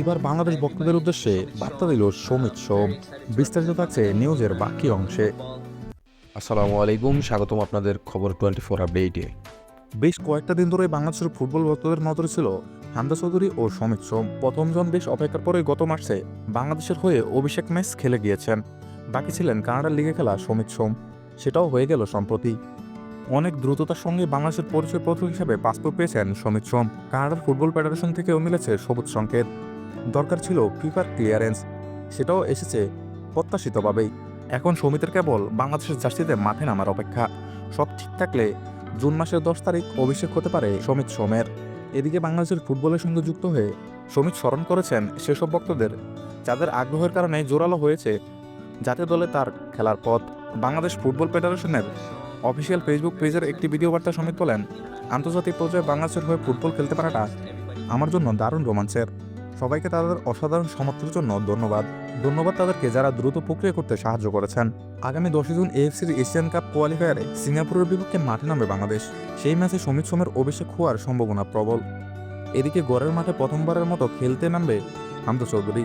এবার বাংলাদেশ ভক্তদের উদ্দেশ্যে বার্তা দিল সমিত সোম। বিস্তারিত থাকছে নিউজের বাকি অংশে। আসসালামু আলাইকুম স্বাগতম আপনাদের খবর টোয়েন্টি ফোর আপডেটে। বেশ কয়েকটা দিন ধরে বাংলাদেশের ফুটবল ভক্তদের নজরে ছিল হামদা চৌধুরী ও সমিত সোম। প্রথমজন বেশ অপেক্ষার পরে গত মাসে বাংলাদেশের হয়ে অভিষেক ম্যাচ খেলে গিয়েছেন। বাকি ছিলেন কানাডার লিগে খেলা সমিত সোম। সেটাও হয়ে গেল সম্প্রতি। অনেক দ্রুততার সঙ্গে বাংলাদেশের পরিচয় পরিচয়পত্র হিসেবে পাসপোর্ট পেয়েছেন সমিত সোম। কানাডার ফুটবল ফেডারেশন থেকেও মিলেছে সবুজ সংকেত। দরকার ছিল ফিফার ক্লিয়ারেন্স। সেটাও এসেছে প্রত্যাশিতভাবেই। এখন সমিতের কেবল বাংলাদেশের জার্সিতে মাঠে নামার অপেক্ষা। সব ঠিক থাকলে জুন মাসের দশ তারিখ অভিষেক হতে পারে সমিত সোমের। এদিকে বাংলাদেশের ফুটবলের সঙ্গে যুক্ত হয়ে সমিত স্মরণ করেছেন সেসব ভক্তদের, যাদের আগ্রহের কারণে জোরালো হয়েছে যাতে দলে তার খেলার পথ। বাংলাদেশ ফুটবল ফেডারেশনের অফিসিয়াল ফেসবুক পেজের একটি ভিডিও বার্তা সমিত বলেন, আন্তর্জাতিক পর্যায়ে বাংলাদেশের হয়ে ফুটবল খেলতে পারাটা আমার জন্য দারুণ রোমাঞ্চের। সবাইকে তাদের অসাধারণ সমর্থনের জন্য ধন্যবাদ। ধন্যবাদ তাদেরকে যারা দ্রুত প্রক্রিয়া করতে সাহায্য করেছেন। আগামী দশই জুন এএফসির এশিয়ান কাপ কোয়ালিফায়ারে সিঙ্গাপুরের বিপক্ষে মাঠে নামবে বাংলাদেশ। সেই ম্যাচে সমিত সোমের অভিষেক হওয়ার সম্ভাবনা প্রবল। এদিকে গড়ের মাঠে প্রথমবারের মতো খেলতে নামবে হামদা চৌধুরী।